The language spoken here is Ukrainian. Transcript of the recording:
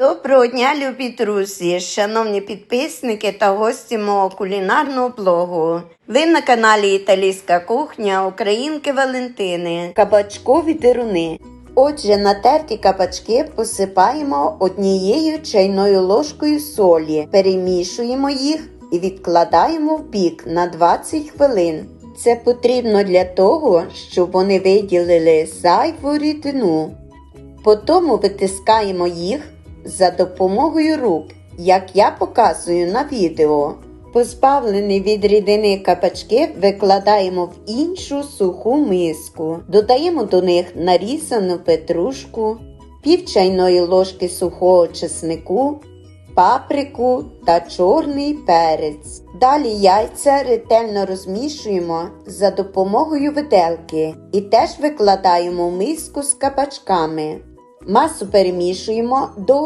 Доброго дня, любі друзі, шановні підписники та гості мого кулінарного блогу. Ви на каналі Італійська кухня Українки Валентини. Кабачкові дируни. Отже, натерті кабачки посипаємо однією чайною ложкою солі, перемішуємо їх і відкладаємо в бік на 20 хвилин. Це потрібно для того, щоб вони виділили зайву рідину. Потім витискаємо їх за допомогою рук, як я показую на відео. Позбавлені від рідини кабачки викладаємо в іншу суху миску. Додаємо до них нарізану петрушку, пів чайної ложки сухого чеснику, паприку та чорний перець. Далі яйця ретельно розмішуємо за допомогою виделки і теж викладаємо в миску з кабачками. Масу перемішуємо до